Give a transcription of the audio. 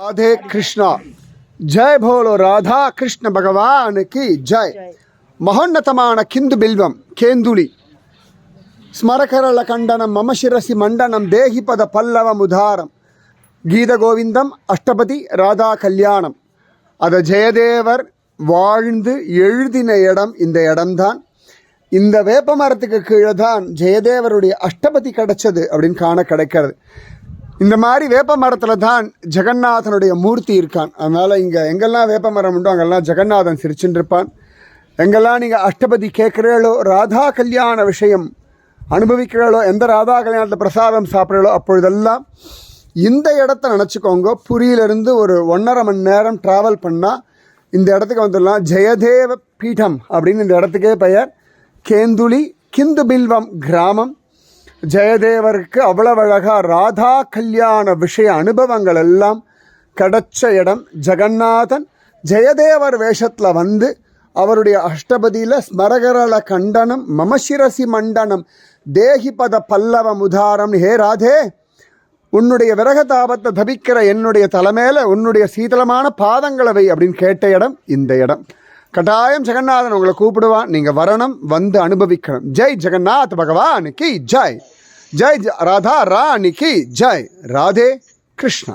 ராதே கிருஷ்ணா ஜெய் போலோ ராதா கிருஷ்ண பகவானுக்கு ஜெய் மகோன்னதமான கிந்து பில்வம் கேந்துளி ஸ்மரகரள கண்டனம் மமசிரசி மண்டனம் தேகிபத பல்லவம் உதாரம் கீத கோவிந்தம் அஷ்டபதி ராதா கல்யாணம் அத ஜெயதேவர் வாழ்ந்து எழுதின இடம் இந்த இடம்தான். இந்த வேப்ப மரத்துக்கு கீழே தான் ஜெயதேவருடைய அஷ்டபதி கிடைச்சது அப்படின்னு காண கிடைக்கிறது. இந்த மாதிரி வேப்ப மரத்தில் தான் ஜெகநாதனுடைய மூர்த்தி இருக்கான். அதனால் இங்கே எங்கெல்லாம் வேப்ப மரம் உண்டோ அங்கெல்லாம் ஜெகநாதன் சிரிச்சுட்டு எங்கெல்லாம் நீங்கள் அஷ்டபதி கேட்குறீங்களோ ராதா கல்யாண விஷயம் அனுபவிக்கிறீங்களோ எந்த ராதா கல்யாணத்தில் பிரசாதம் சாப்பிட்றீங்களோ அப்பொழுதெல்லாம் இந்த இடத்த நினச்சிக்கோங்க. புரியிலிருந்து ஒரு ஒன்றரை மணி நேரம் ட்ராவல் பண்ணால் இந்த இடத்துக்கு வந்துடலாம். ஜெயதேவ பீடம் அப்படின்னு இந்த இடத்துக்கே பெயர். கேந்துளி கிந்து பில்வம் கிராமம். ஜெயதேவருக்கு அவ்வளவு அழகா ராதா கல்யாண விஷய அனுபவங்கள் எல்லாம் கிடைச்ச இடம் ஜெகநாதன். ஜெயதேவர் வேஷத்தில் வந்து அவருடைய அஷ்டபதியில் ஸ்மரகரள கண்டனம் மமசிரசி மண்டனம் தேகிபத பல்லவம் உதாரம் ஹே ராதே உன்னுடைய விரக தாபத்தை தபிக்கிற என்னுடைய தலைமையில் உன்னுடைய சீதளமான பாதங்களை வை அப்படின்னு கேட்ட இடம் இந்த இடம். கட்டாயம் ஜெகநாதன் உங்களை கூப்பிடுவான். நீங்கள் வரணும் வந்து அனுபவிக்கணும். ஜெய் ஜெகநாத் பகவான் கி ஜெய். ஜெய் ஜ- ராதா ராணி கி ஜெய் ராதே கிருஷ்ணா